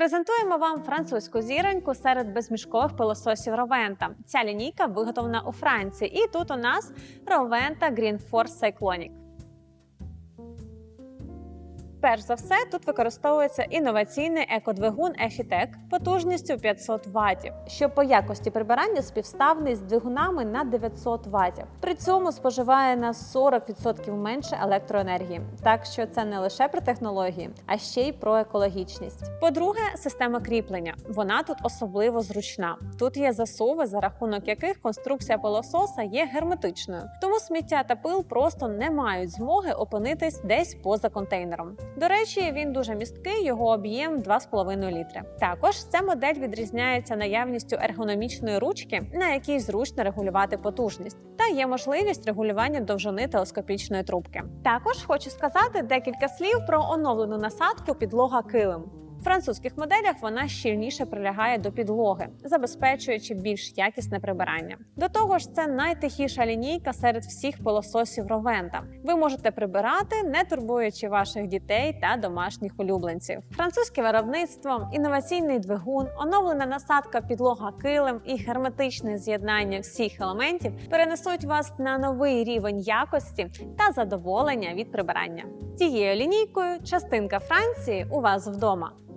Презентуємо вам французьку зіроньку серед безмішкових пилососів Ровента. Ця лінійка виготовлена у Франції, і тут у нас Ровента Green Force Cyclonic. Перш за все, тут використовується інноваційний екодвигун Efitec потужністю 500 Вт, що по якості прибирання співставний з двигунами на 900 Вт. При цьому споживає на 40% менше електроенергії. Так що це не лише про технології, а ще й про екологічність. По-друге, система кріплення. Вона тут особливо зручна. Тут є засуви, за рахунок яких конструкція пилососа є герметичною, тому сміття та пил просто не мають змоги опинитись десь поза контейнером. До речі, він дуже місткий, його об'єм 2,5 літри. Також ця модель відрізняється наявністю ергономічної ручки, на якій зручно регулювати потужність, та є можливість регулювання довжини телескопічної трубки. Також хочу сказати декілька слів про оновлену насадку підлога килим. В французьких моделях вона щільніше прилягає до підлоги, забезпечуючи більш якісне прибирання. До того ж, це найтихіша лінійка серед всіх пилососів Ровента. Ви можете прибирати, не турбуючи ваших дітей та домашніх улюбленців. Французьке виробництво, інноваційний двигун, оновлена насадка підлога килим і герметичне з'єднання всіх елементів перенесуть вас на новий рівень якості та задоволення від прибирання. Цією лінійкою частинка Франції у вас вдома.